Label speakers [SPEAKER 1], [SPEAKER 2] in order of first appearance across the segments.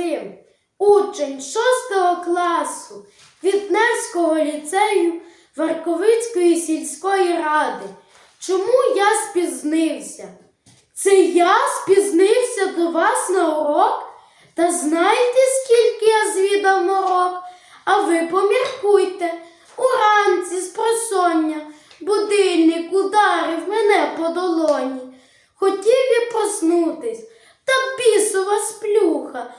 [SPEAKER 1] Максим, учень 6 класу Вітневського ліцею Варковицької сільської ради. Чому я спізнився? Це я спізнився до вас на урок? Та знаєте, скільки я звідав морок? А ви поміркуйте, уранці з просоння будильник ударив мене по долоні. Хотів і проснутись, та бісова сплюха.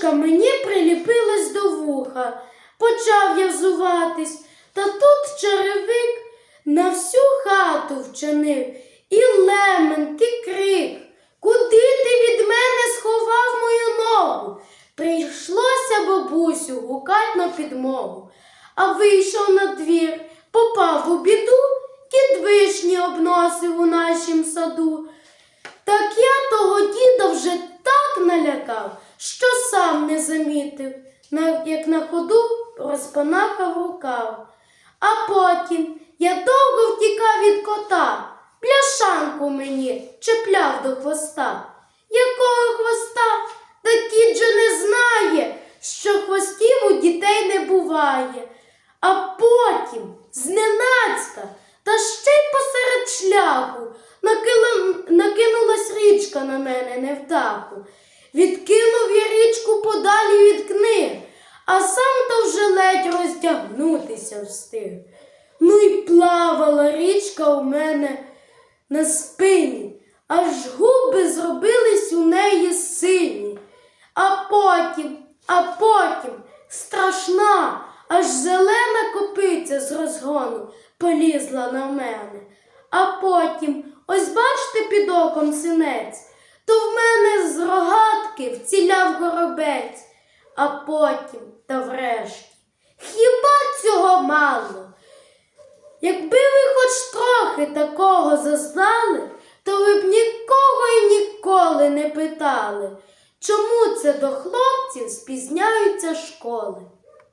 [SPEAKER 1] Подушка мені приліпилась до вуха. Почав я взуватись, та тут черевик на всю хату вчинив. І лемент, і крик. Куди ти від мене сховав мою ногу? Прийшлося бабусю гукать на підмогу. А вийшов на двір, попав у біду, кіт вишні обносив у нашім саду. Так я того діда вже так налякав, що сам не замітив, як на ходу розпанахав рукав. А потім я довго втікав від кота, пляшанку мені чіпляв до хвоста. Якого хвоста? Та кіт же не знає, що хвостів у дітей не буває. А потім, зненацька, та ще й посеред шляху, накинулась річка на мене невдаху. Відкинув я річку подалі від книг, а сам то вже ледь роздягнутися встиг. Ну й плавала річка у мене на спині, аж губи зробились у неї сині. А потім, а потім страшна, аж зелена копиця з розгону полізла на мене. А потім, ось бачите під оком синець, то в мене з рогатки вціляв горобець, а потім та врешті. Хіба цього мало? Якби ви хоч трохи такого зазнали, то ви б нікого і ніколи не питали, чому це до хлопців спізняються школи.